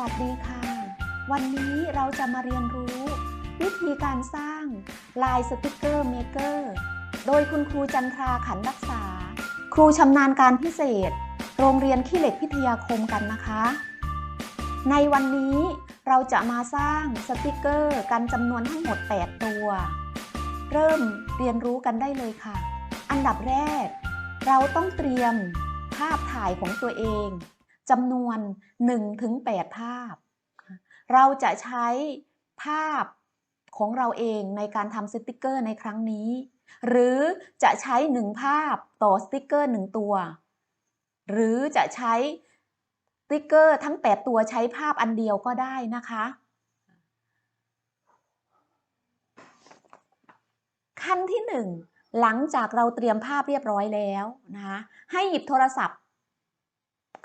วัสดีค่ะ วันนี้เราจะมาเรียนรู้ วิธีการสร้างลายสติกเกอร์เมเกอร์โดยคุณครูจันทราขันรักษา ครูชำนาญการพิเศษ โรงเรียนขี้เหล็กพิทยาคมกันนะคะ ในวันนี้เราจะมาสร้างสติกเกอร์กันจำนวนทั้งหมด 8 ตัว เริ่มเรียนรู้กันได้เลยค่ะ อันดับแรก เราต้องเตรียมภาพถ่ายของตัวเอง จำนวน1-8ภาพ เราจะใช้ภาพของเราเองในการทำสติกเกอร์ในครั้งนี้ หรือจะใช้1ภาพต่อสติกเกอร์1ตัว หรือจะใช้สติกเกอร์ทั้ง 8 ตัวใช้ภาพอันเดียวก็ได้นะคะ ขั้นที่ 1 หลังจากเราเตรียมภาพเรียบร้อยแล้วนะคะให้หยิบโทรศัพท์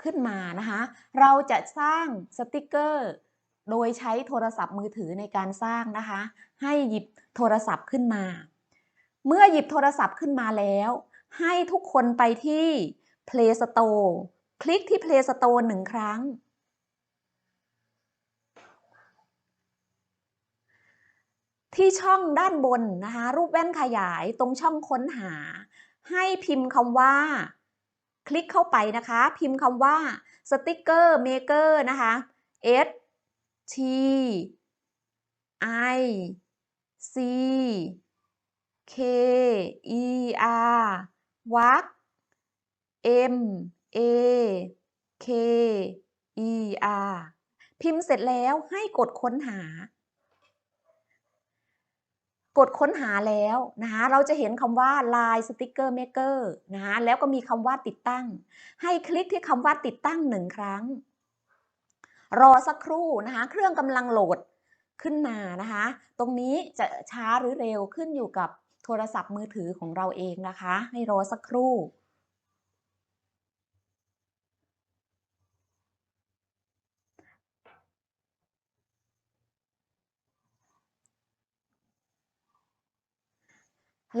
ขึ้นมานะคะ เราจะสร้างสติกเกอร์โดยใช้โทรศัพท์มือถือในการสร้างนะคะ ให้หยิบโทรศัพท์ขึ้นมา เมื่อหยิบโทรศัพท์ขึ้นมาแล้ว ให้ทุกคนไปที่ Play Store คลิกที่ Play Store หนึ่งครั้ง ที่ช่องด้านบนนะคะ รูปแว่นขยายตรงช่องค้นหา ให้พิมพ์คำว่า คลิกเข้าไปนะคะ พิมพ์คำว่าสติกเกอร์เมเกอร์นะคะ S T I C K E R วัก M A K E R พิมพ์เสร็จแล้วให้กดค้นหา กดค้นหาแล้วนะคะเราจะเห็นคำว่า Line Sticker Maker นะคะแล้วก็มีคำว่าติดตั้ง ให้คลิกที่คำว่าติดตั้งหนึ่งครั้ง รอสักครู่นะคะเครื่องกำลังโหลดขึ้นมานะคะ ตรงนี้จะช้าหรือเร็วขึ้นอยู่กับโทรศัพท์มือถือของเราเองนะคะ ให้รอสักครู่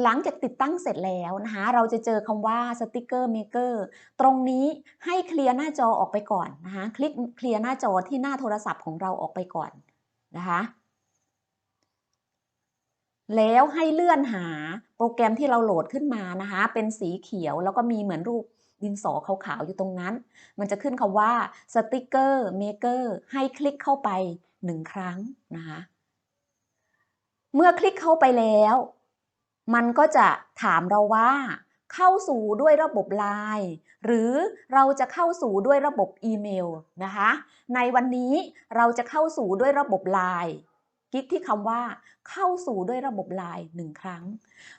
หลังจากติดตั้งเสร็จแล้วนะคะเราจะเจอคำว่าสติกเกอร์เมเกอร์ตรงนี้ให้เคลียร์หน้าจอออกไปก่อนนะคะคลิกเคลียร์หน้าจอที่หน้าโทรศัพท์ของเราออกไปก่อนนะคะแล้วให้เลื่อนหาโปรแกรมที่เราโหลดขึ้นมานะคะ เป็นสีเขียวแล้วก็มีเหมือนรูปดินสอขาวๆอยู่ตรงนั้น มันจะขึ้นคำว่าสติกเกอร์เมเกอร์ให้คลิกเข้าไปหนึ่งครั้งนะคะเมื่อคลิกเข้าไปแล้ว มันก็จะถามเราว่า เข้าสู่ด้วยระบบไลน์หรือเราจะเข้าสู่ด้วยระบบอีเมลนะคะ ในวันนี้เราจะเข้าสู่ด้วยระบบไลน์คลิกที่คำว่าเข้าสู่ด้วยระบบไลน์หนึ่งครั้ง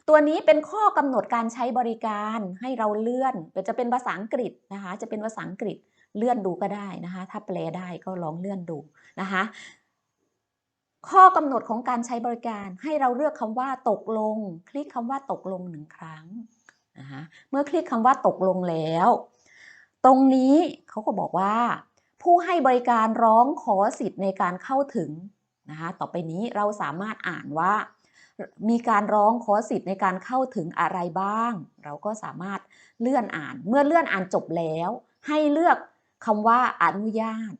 ตัวนี้เป็นข้อกำหนดการใช้บริการให้เราเลื่อนจะเป็นภาษาอังกฤษนะคะ จะเป็นภาษาอังกฤษเลื่อนดูก็ได้นะคะ ถ้าแปลได้ก็ลองเลื่อนดูนะคะ ข้อกำหนดของการใช้บริการให้เราเลือกคำว่าตกลง คลิกคำว่าตกลงหนึ่งครั้งนะคะเมื่อคลิกคำว่าตกลงแล้ว ตรงนี้เขาก็บอกว่า ผู้ให้บริการร้องขอสิทธิ์ในการเข้าถึงนะคะต่อไปนี้เราสามารถอ่านว่า มีการร้องขอสิทธิ์ในการเข้าถึงอะไรบ้าง เราก็สามารถเลื่อนอ่าน เมื่อเลื่อนอ่านจบแล้ว ให้เลือกคำว่าอนุญาต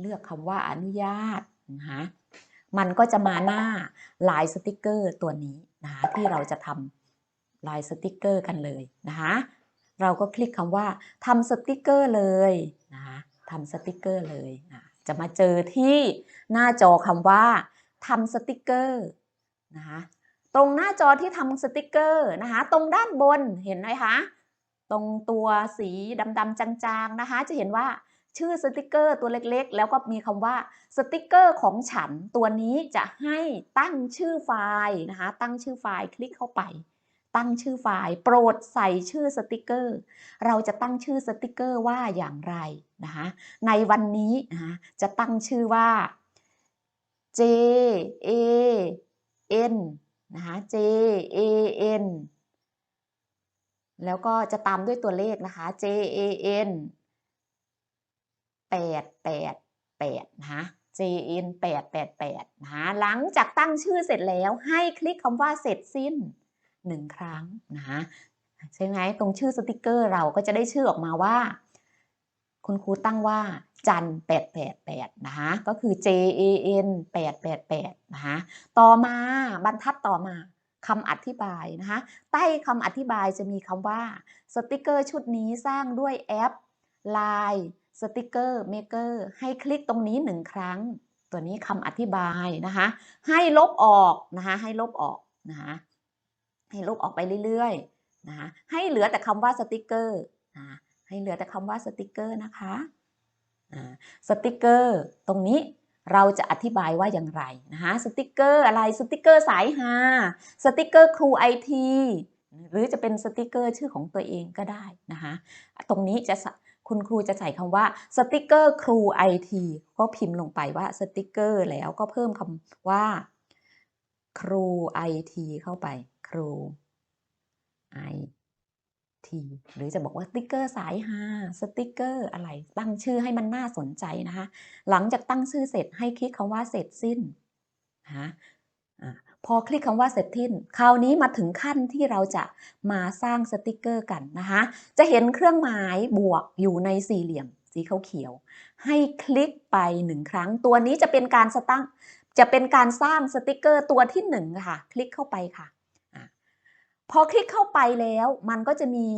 เลือกคำว่าอนุญาตนะคะมันก็จะมาหน้าลายสติกเกอร์ตัวนี้นะคะที่เราจะทำลายสติกเกอร์กันเลยนะคะเราก็คลิกคำว่าทำสติกเกอร์เลยนะคะทำสติกเกอร์เลยนะจะมาเจอที่หน้าจอคำว่าทำสติกเกอร์นะคะตรงหน้าจอที่ทำสติกเกอร์นะคะตรงด้านบนเห็นไหมคะ ตรงตัวสีดำๆจางๆนะคะ จะเห็นว่า ชื่อสติกเกอร์ตัวเล็กๆ แล้วก็มีคำว่าสติกเกอร์ของฉันตัวนี้จะให้ตั้งชื่อไฟล์นะคะ ตั้งชื่อไฟล์คลิกเข้าไป ตั้งชื่อไฟล์ โปรดใส่ชื่อสติกเกอร์ เราจะตั้งชื่อสติกเกอร์ว่าอย่างไรนะคะในวันนี้นะคะจะตั้งชื่อว่า J A N นะคะ J A N แล้วก็จะตามด้วยตัวเลขนะคะ J A N 8 8 8นะคะ JN 8 8 8นะคะหลังจากตั้งชื่อเสร็จแล้วให้คลิกคำว่าเสร็จสิ้น1ครั้งนะคะใช่ไหมตรงชื่อสติกเกอร์เราก็จะได้ชื่อออกมาว่า คุณครูตั้งว่าจัน888นะคะก็คือ J A N 888นะคะต่อมาบรรทัดต่อมาคำอธิบายนะคะใต้คำอธิบายจะมีคำว่า สติกเกอร์ชุดนี้สร้างด้วยแอป Line สติกเกอร์เมเกอร์ให้คลิกตรงนี้หนึ่งครั้ง ตัวนี้คำอธิบายนะคะ ให้ลบออกนะคะให้ลบออกนะคะให้ลบออกไปเรื่อยๆนะคะให้เหลือแต่คำว่าสติกเกอร์นะให้เหลือแต่คำว่าสติกเกอร์นะคะสติกเกอร์ตรงนี้เราจะอธิบายว่าอย่างไรนะคะสติกเกอร์อะไรสติกเกอร์สายฮาสติกเกอร์ครูไอทีหรือจะเป็นสติกเกอร์ชื่อของตัวเองก็ได้นะคะตรงนี้จะ คุณครูจะใส่คำว่าสติกเกอร์ครูไอทีก็พิมพ์ลงไปว่าสติกเกอร์แล้วก็เพิ่มคำว่า ครูไอทีเข้าไป ครูไอทีหรือจะบอกว่าสติกเกอร์สายฮาสติกเกอร์อะไรตั้งชื่อให้มันน่าสนใจนะคะ หลังจากตั้งชื่อเสร็จให้คลิกคำว่าเสร็จสิ้นนะะะ พอคลิกคำว่าเสร็จสิ้น คราวนี้มาถึงขั้นที่เราจะมาสร้างสติกเกอร์กันนะคะ จะเห็นเครื่องหมายบวกอยู่ในสี่เหลี่ยมสีเขียวๆให้คลิกไปหนึ่งครั้ง ตัวนี้จะเป็นการสตั้งจะเป็นการสร้างสติกเกอร์ตัวที่หนึ่งค่ะ คลิกเข้าไปค่ะพอคลิกเข้าไปแล้วมันก็จะมี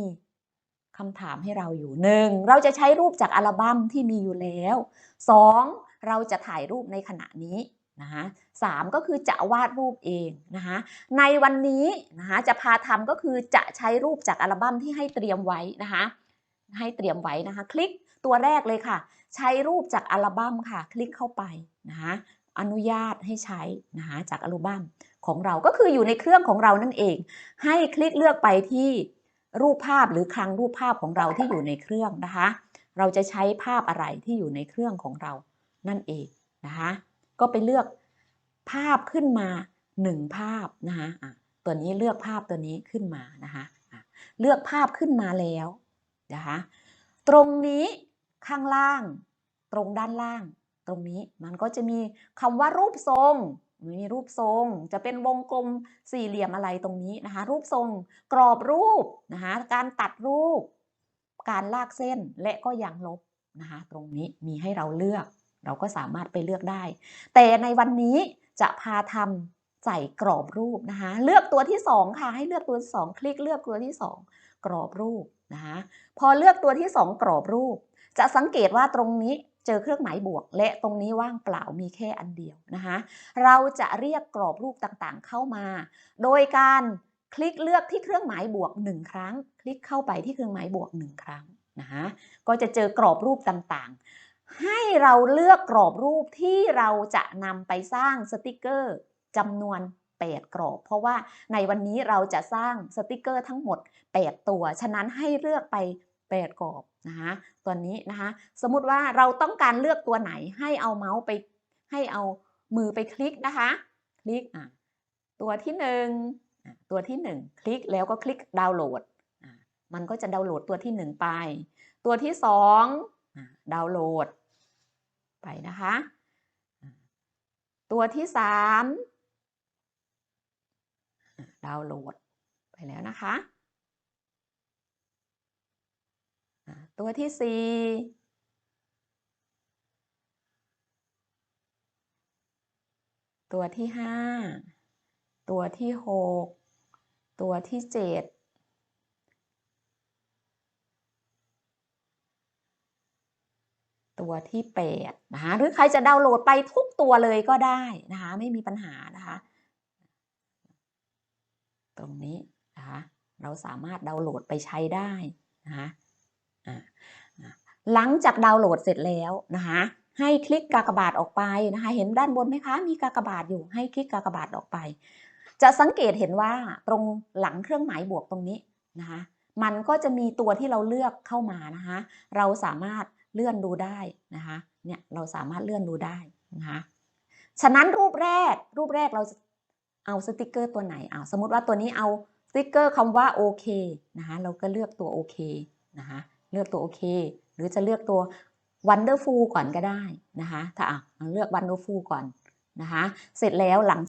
คำถามให้เราอยู่หนึ่งเราจะใช้รูปจากอัลบั้มที่มีอยู่แล้วสองเราจะถ่ายรูปในขณะนี้ นะคะสามก็คือจะวาดรูปเองนะคะในวันนี้นะคะจะพาทำก็คือจะใช้รูปจากอัลบั้มที่ให้เตรียมไว้นะคะให้เตรียมไว้นะคะ คลิกตัวแรกเลยค่ะ ใช้รูปจากอัลบั้มค่ะ คลิกเข้าไปนะคะอนุญาตให้ใช้นะคะจากอัลบั้มของเราก็คืออยู่ในเครื่องของเรานั่นเอง ให้คลิกเลือกไปที่รูปภาพหรือคลังรูปภาพของเราที่อยู่ในเครื่องนะคะ เราจะใช้ภาพอะไรที่อยู่ในเครื่องของเรานั่นเองนะคะ ก็ไปเลือกภาพขึ้นมาหนึ่งภาพนะคะตัวนี้เลือกภาพตัวนี้ขึ้นมานะคะอะเลือกภาพขึ้นมาแล้วนะคะตรงนี้ข้างล่างตรงด้านล่าง ตรงนี้มันก็จะมีคำว่ารูปทรงมีรูปทรง จะเป็นวงกลมสี่เหลี่ยมอะไรตรงนี้นะคะ รูปทรงกรอบรูปนะคะการตัดรูป การลากเส้นและก็ยางลบนะคะ ตรงนี้มีให้เราเลือก เราก็สามารถไปเลือกได้ แต่ในวันนี้จะพาทำใส่กรอบรูปนะคะ เลือกตัวที่สองค่ะ ให้เลือกตัวที่สองคลิกเลือกตัวที่สองกรอบรูปนะคะพอเลือกตัวที่สองกรอบรูป จะสังเกตว่าตรงนี้เจอเครื่องหมายบวก และตรงนี้ว่างเปล่ามีแค่อันเดียวนะคะเราจะเรียกกรอบรูปต่างๆเข้ามา โดยการคลิกเลือกที่เครื่องหมายบวกหนึ่งครั้ง คลิกเข้าไปที่เครื่องหมายบวกหนึ่งครั้งนะคะก็จะเจอกรอบรูปต่างๆ ให้เราเลือกกรอบรูปที่เราจะนำไปสร้างสติกเกอร์จำนวน 8 กรอบ เพราะว่าในวันนี้เราจะสร้างสติกเกอร์ทั้งหมด 8 ตัว ฉะนั้นให้เลือกไป 8 กรอบนะคะตัวนี้นะคะสมมติว่าเราต้องการเลือกตัวไหนให้เอาเมาส์ไปให้เอามือไปคลิกนะคะ คลิกอะตัวที่หนึ่งตัวที่หนึ่งคลิกแล้วก็คลิกดาวน์โหลด มันก็จะดาวน์โหลดตัวที่หนึ่งไป ตัวที่สอง ดาวน์โหลด ไปนะคะ ตัวที่สามดาวน์โหลดไปแล้วนะคะ ตัวที่สี่ตัวที่ห้าตัวที่หกตัวที่เจ็ด ตัวที่แปดนะคะหรือใครจะดาวน์โหลดไปทุกตัวเลยก็ได้นะคะไม่มีปัญหานะคะตรงนี้นะคะเราสามารถดาวน์โหลดไปใช้ได้นะคะะะหลังจากดาวน์โหลดเสร็จแล้วนะคะให้คลิกกากบาทออกไปนะคะเห็นด้านบนไหมคะ มีกากบาทอยู่ให้คลิกกากบาทออกไป จะสังเกตเห็นว่าตรงหลังเครื่องหมายบวกตรงนี้นะคะมันก็จะมีตัวที่เราเลือกเข้ามานะคะเราสามารถ เลื่อนดูได้นะคะเนี่ยเราสามารถเลื่อนดูได้นะคะฉะนั้นรูปแรกรูปแรกเราเอาสติกเกอร์ตัวไหนเอาสมมติว่าตัวนี้เอาสติกเกอร์คำว่าโอเคนะคะเราก็เลือกตัวโอเคนะคะเลือกตัวโอเค หรือจะเลือกตัว Wonderful ก่อนก็ได้นะคะถ้าอะเลือก Wonderful ก่อนนะคะเสร็จแล้วหลัง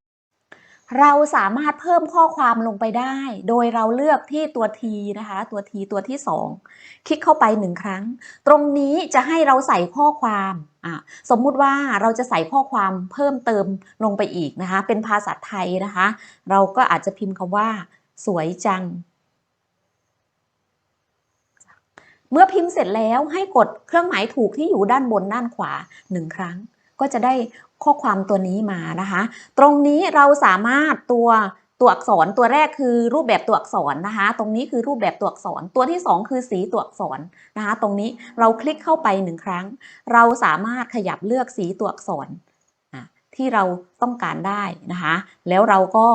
เราสามารถเพิ่มข้อความลงไปได้ โดยเราเลือกที่ตัว T นะคะ ตัว T ตัวที่ 2 คลิกเข้าไปหนึ่งครั้ง ตรงนี้จะให้เราใส่ข้อความสมมุติว่าเราจะใส่ข้อความเพิ่มเติมลงไปอีกนะคะ เป็นภาษาไทยนะคะ เราก็อาจจะพิมพ์คำว่า สวยจัง เมื่อพิมพ์เสร็จแล้วให้กดเครื่องหมายถูกที่อยู่ด้านบนด้านขวาหนึ่งครั้ง ก็จะได้ข้อความตัวนี้มานะคะ ตรงนี้เราสามารถตัวตัวอักษรตัวแรกคือรูปแบบตัวอักษรนะคะ ตรงนี้คือรูปแบบตัวอักษร ตัวที่ 2 คือสีตัวอักษรนะคะ ตรงนี้เราคลิกเข้าไปหนึ่งครั้ง เราสามารถขยับเลือกสีตัวอักษรที่เราต้องการได้นะคะ แล้วเราก็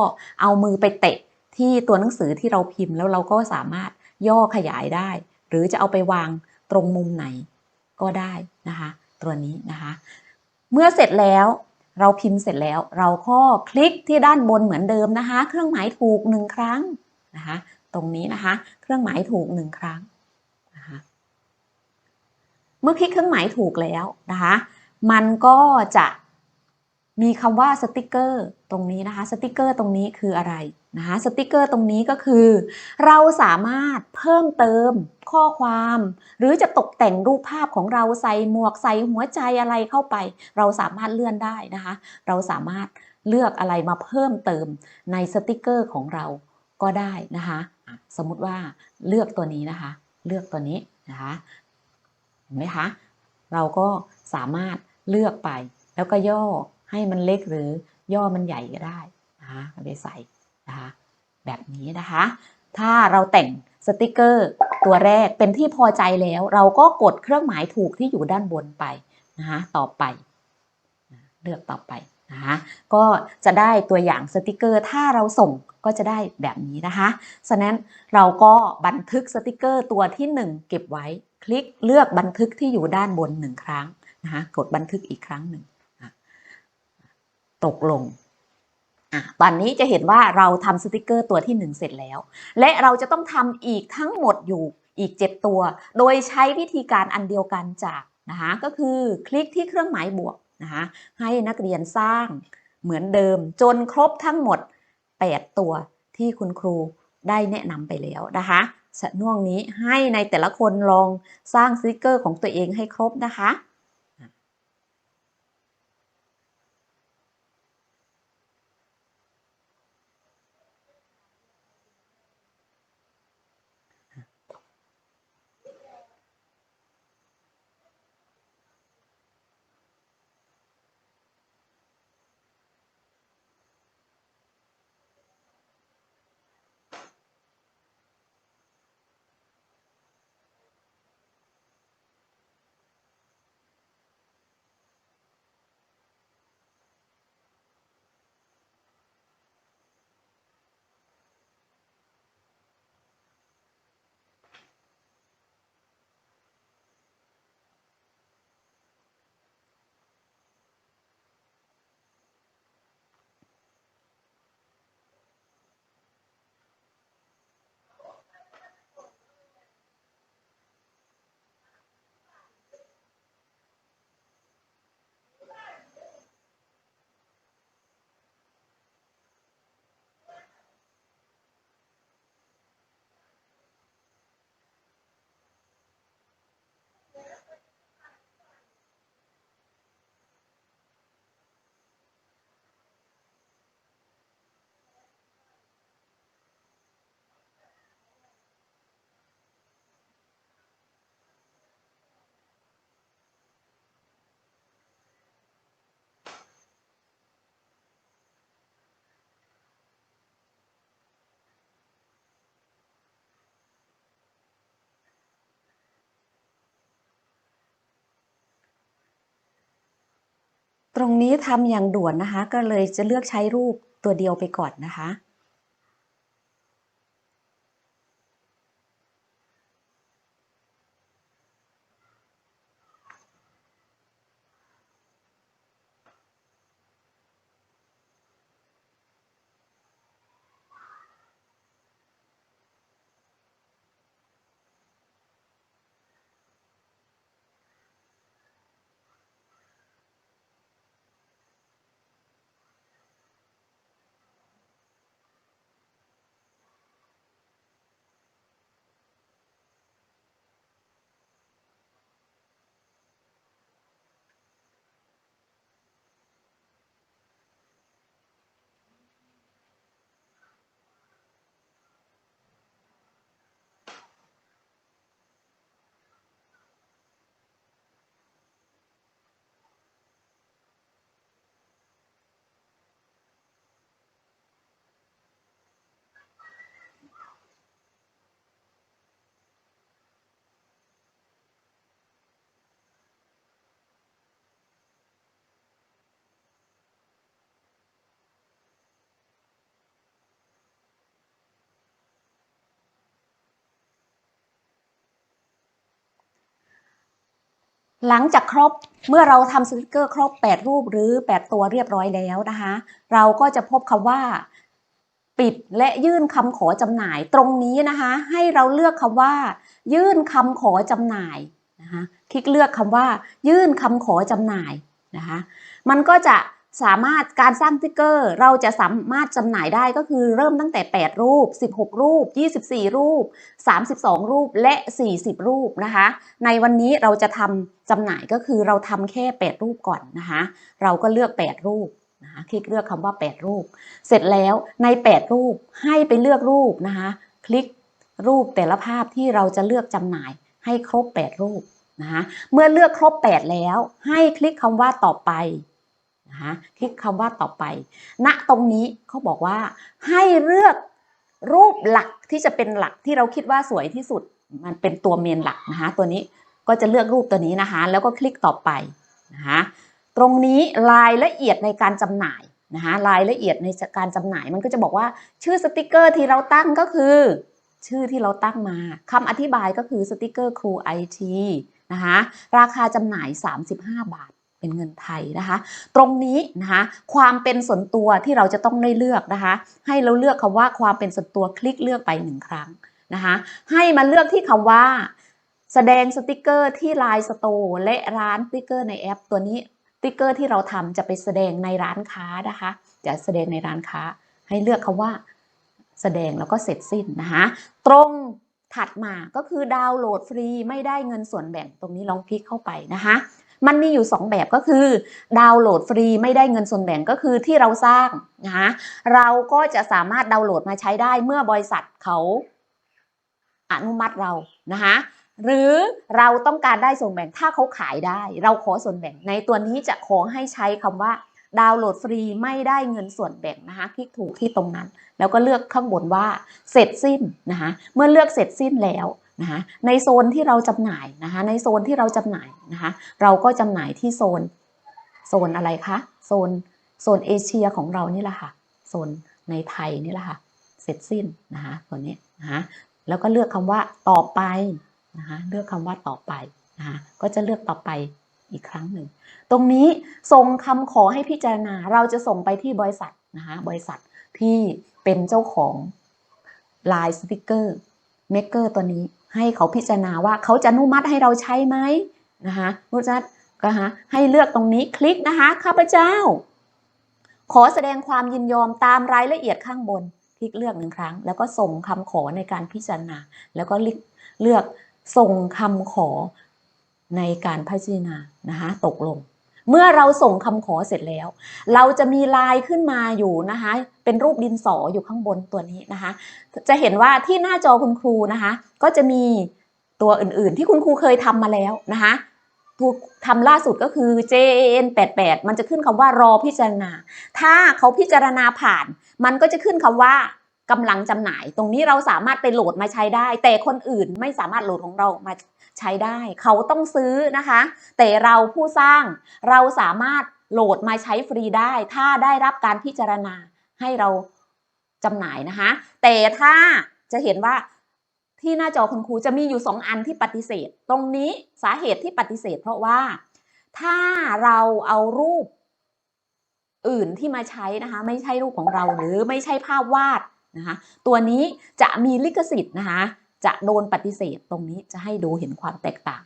เอามือไปเตะที่ตัวหนังสือที่เราพิมพ์ แล้วเราก็สามารถย่อขยายได้ หรือจะเอาไปวางตรงมุมไหนก็ได้นะคะ ตัวนี้นะคะ เมื่อเสร็จแล้วเราพิมพ์เสร็จแล้ว เราก็คลิกที่ด้านบนเหมือนเดิมนะคะ เครื่องหมายถูกหนึ่งครั้งนะคะ ตรงนี้นะคะ เครื่องหมายถูกหนึ่งครั้งนะคะเมื่อคลิกเครื่องหมายถูกแล้วนะคะ มันก็จะ มีคำว่าสติกเกอร์ตรงนี้นะคะสติกเกอร์ตรงนี้คืออะไรนะคะสติกเกอร์ตรงนี้ก็คือ เราสามารถเพิ่มเติมข้อความ หรือจะตกแต่งรูปภาพของเราใส่หมวกใส่หัวใจอะไรเข้าไป เราสามารถเลื่อนได้นะคะ เราสามารถเลือกอะไรมาเพิ่มเติมในสติกเกอร์ของเราก็ได้นะคะสมมติว่าเลือกตัวนี้นะคะ เลือกตัวนี้นะคะเห็นไหมคะเราก็สามารถเลือกไปแล้วก็ย่อ ให้มันเล็กหรือย่อมันใหญ่ก็ได้นะคะเอาไปใส่นะคะแบบนี้นะคะ ถ้าเราแต่งสติกเกอร์ตัวแรกเป็นที่พอใจแล้ว เราก็กดเครื่องหมายถูกที่อยู่ด้านบนไปนะคะต่อไปเลือกต่อไปนะคะก็จะได้ตัวอย่างสติกเกอร์ ถ้าเราส่งก็จะได้แบบนี้นะคะฉะนั้นเราก็บันทึกสติกเกอร์ตัวที่ 1 เก็บไว้ คลิกเลือกบันทึกที่อยู่ด้านบนหนึ่งครั้งนะคะกดบันทึกอีกครั้งหนึ่ง ตกลงอะตอนนี้จะเห็นว่าเราทำสติกเกอร์ตัวที่1เสร็จแล้ว และเราจะต้องทำอีกทั้งหมดอยู่อีก 7 ตัว โดยใช้วิธีการอันเดียวกันจากนะคะก็คือคลิกที่เครื่องหมายบวกนะคะให้นักเรียนสร้างเหมือนเดิมจนครบทั้งหมด 8 ตัวที่คุณครูได้แนะนำไปแล้วนะคะช่วงนี้ให้ในแต่ละคนลองสร้างสติกเกอร์ของตัวเองให้ครบนะคะ ตรงนี้ทำอย่างด่วนนะคะ ก็เลยจะเลือกใช้รูปตัวเดียวไปก่อนนะคะ หลังจากครบเมื่อเราทำสติกเกอร์ครบ 8 รูปหรือ 8 ตัวเรียบร้อยแล้วนะคะ เราก็จะพบคำว่า ปิดและยื่นคำขอจำหน่ายตรงนี้นะคะ ให้เราเลือกคำว่า ยื่นคำขอจำหน่ายนะคะคลิกเลือกคำว่า ยื่นคำขอจำหน่ายนะคะ มันก็จะ สามารถการสร้างสติกเกอร์เราจะสามารถจำหน่ายได้ก็คือเริ่มตั้งแต่ 8 รูป 16 รูป 24 รูป 32 รูปและ 40 รูปนะคะ ในวันนี้เราจะทำจำหน่ายก็คือเราทำแค่ 8 รูปก่อนนะคะ เราก็เลือก 8 รูปนะคะคลิกเลือกคำว่า 8 รูป เสร็จแล้วใน 8 รูปให้ไปเลือกรูปนะคะคลิกรูปแต่ละภาพที่เราจะเลือกจำหน่ายให้ครบ 8 รูปนะคะเมื่อเลือกครบ 8 แล้วให้คลิกคำว่าต่อไป นะคะคลิกคำว่าต่อไป ณตรงนี้เขาบอกว่าให้เลือกรูปหลักที่จะเป็นหลักที่เราคิดว่าสวยที่สุด มันเป็นตัวเมนหลักนะคะตัวนี้ก็จะเลือกรูปตัวนี้นะคะแล้วก็คลิกต่อไปนะคะตรงนี้รายละเอียดในการจำหน่ายนะคะรายละเอียดในการจำหน่ายมันก็จะบอกว่าชื่อสติกเกอร์ที่เราตั้งก็คือ ชื่อที่เราตั้งมาคำอธิบายก็คือสติกเกอร์ครูไอทีนะคะราคาจำหน่าย 35 บาท เป็นเงินไทยนะคะ ตรงนี้นะคะความเป็นส่วนตัวที่เราจะต้องได้เลือกนะคะ ให้เราเลือกคำว่าความเป็นส่วนตัวคลิกเลือกไปหนึ่งครั้งนะคะให้มาเลือกที่คำว่า แสดงสติกเกอร์ที่ไลน์สโตร์และร้านสติกเกอร์ในแอป ตัวนี้สติกเกอร์ที่เราทำจะไปแสดงในร้านค้านะคะ จะแสดงในร้านค้า ให้เลือกคำว่า แสดงแล้วก็เสร็จสิ้นนะคะตรงถัดมาก็คือดาวน์โหลดฟรีไม่ได้เงินส่วนแบ่งตรงนี้ลองคลิกเข้าไปนะคะ มันมีอยู่ 2 แบบก็คือ ดาวน์โหลดฟรีไม่ได้เงินส่วนแบ่งก็คือที่เราสร้างนะคะเราก็จะสามารถดาวน์โหลดมาใช้ได้เมื่อบริษัทเขาอนุมัติเรานะคะหรือเราต้องการได้ส่วนแบ่งถ้าเขาขายได้ เราขอส่วนแบ่ง ในตัวนี้จะขอให้ใช้คำว่าดาวน์โหลดฟรีไม่ได้เงินส่วนแบ่งนะคะคลิกถูกที่ตรงนั้น แล้วก็เลือกข้างบนว่าเสร็จสิ้นนะคะเมื่อเลือกเสร็จสิ้นแล้ว นะคะในโซนที่เราจำหน่ายนะคะในโซนที่เราจำหน่ายนะคะเราก็จำหน่ายที่โซนโซนอะไรคะโซนโซนเอเชียของเรานี่แหละค่ะโซนในไทยนี่แหละค่ะเสร็จสิ้นนะคะตัวนี้นะคะแล้วก็เลือกคำว่าต่อไปนะคะเลือกคำว่าต่อไปนะคะก็จะเลือกต่อไปอีกครั้งหนึ่ง ตรงนี้ส่งคำขอให้พิจารณาเราจะส่งไปที่บริษัทนะคะบริษัทที่เป็นเจ้าของลายสติกเกอร์เมกเกอร์ตัวนี้ ให้เขาพิจารณาว่าเขาจะอนุมัติให้เราใช้ไหมนะคะนุจัดก็ฮะให้เลือกตรงนี้คลิกนะคะข้าพเจ้า ขอแสดงความยินยอมตามรายละเอียดข้างบน คลิกเลือกหนึ่งครั้ง แล้วก็ส่งคำขอในการพิจารณา แล้วก็เลือกส่งคำขอในการพิจารณานะคะตกลง เมื่อเราส่งคำขอเสร็จแล้ว เราจะมีลายขึ้นมาอยู่นะคะ เป็นรูปดินสออยู่ข้างบนตัวนี้นะคะ จะเห็นว่าที่หน้าจอคุณครูนะคะ ก็จะมีตัวอื่นๆ ที่คุณครูเคยทำมาแล้วนะคะถูกทำล่าสุดก็คือ JN 88มันจะขึ้นคำว่ารอพิจารณา ถ้าเขาพิจารณาผ่าน มันก็จะขึ้นคำว่า กำลังจำหน่าย ตรงนี้เราสามารถไปโหลดมาใช้ได้ แต่คนอื่นไม่สามารถโหลดของเรามาใช้ได้ เขาต้องซื้อนะคะ แต่เราผู้สร้างเราสามารถโหลดมาใช้ฟรีได้ ถ้าได้รับการพิจารณาให้เราจำหน่ายนะคะ แต่ถ้าจะเห็นว่าที่หน้าจอคุณครูจะมีอยู่ 2 อันที่ปฏิเสธ ตรงนี้สาเหตุที่ปฏิเสธ เพราะว่าถ้าเราเอารูปอื่นที่มาใช้นะคะ ไม่ใช่รูปของเราหรือไม่ใช่ภาพวาด นะคะตัวนี้จะมีลิขสิทธิ์นะคะจะโดนปฏิเสธตรงนี้จะให้ดูเห็นความแตกต่าง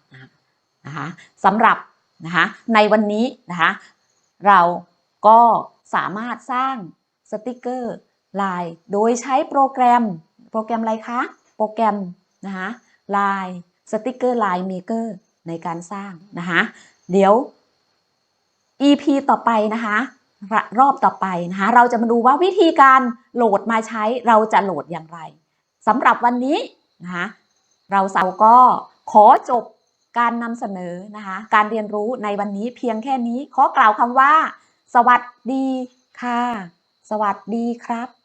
นะคะสำหรับนะคะในวันนี้นะคะเราก็สามารถสร้างสติกเกอร์ลายโดยใช้โปรแกรมโปรแกรมอะไรคะโปรแกรมนะคะลายสติกเกอร์ลายเมเกอร์ในการสร้างนะคะเดี๋ยว EP ต่อไปนะคะ รอบต่อไปนะคะเราจะมาดูว่าวิธีการโหลดมาใช้เราจะโหลดอย่างไรสำหรับวันนี้นะคะเราสาวก็ขอจบการนำเสนอนะคะการเรียนรู้ในวันนี้เพียงแค่นี้ขอกล่าวคำว่า สวัสดีค่ะ สวัสดีครับ